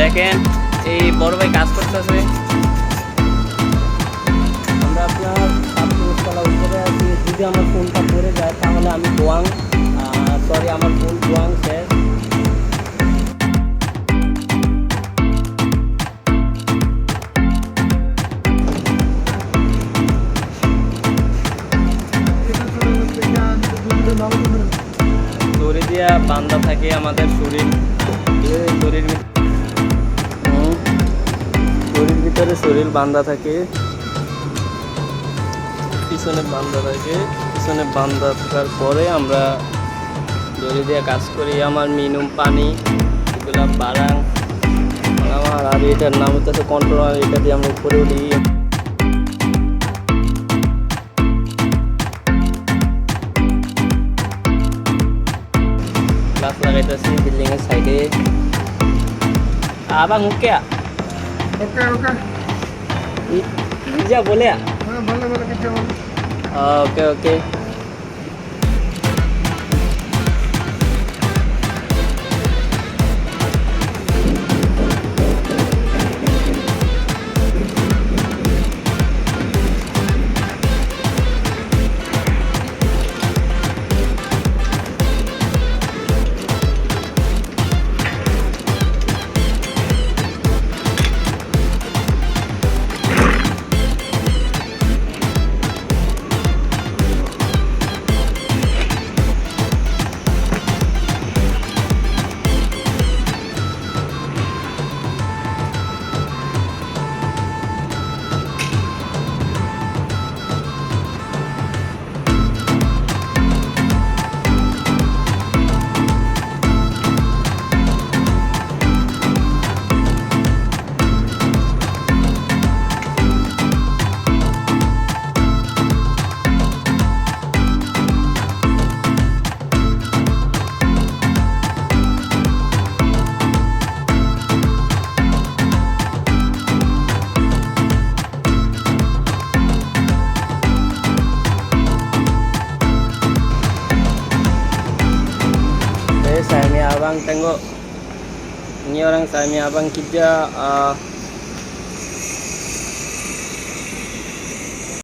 দেখেন, এই বড় ভাই কাজ করতেছে। আমরা আপনার উপরে আছি। যদি আমার ফোনটা পড়ে যায়, তাহলে আমি সরি আমার ফোন দড়ি দিয়া বান্ধা থাকে আমাদের শরীর। এখানে শরীর বান্ধা থাকে। পিছনে বান্ধা থাকে। পিছনে বান্দা থাকার পরে আমরা দড়ি দিয়ে কাজ করি। আমার মিনুম পানি, গোলাপ বাড়াং আমার আর এটার নাম হচ্ছে কন্ট্রোল এটা দিয়ে আমরা উপরে উঠি। বিল্ডিং এর সাইডে আবার মুখে Ya boleh ya? Boleh boleh kita. Ah, okey okey. saya ni abang tengok. Ni orang saya ni abang kerja uh,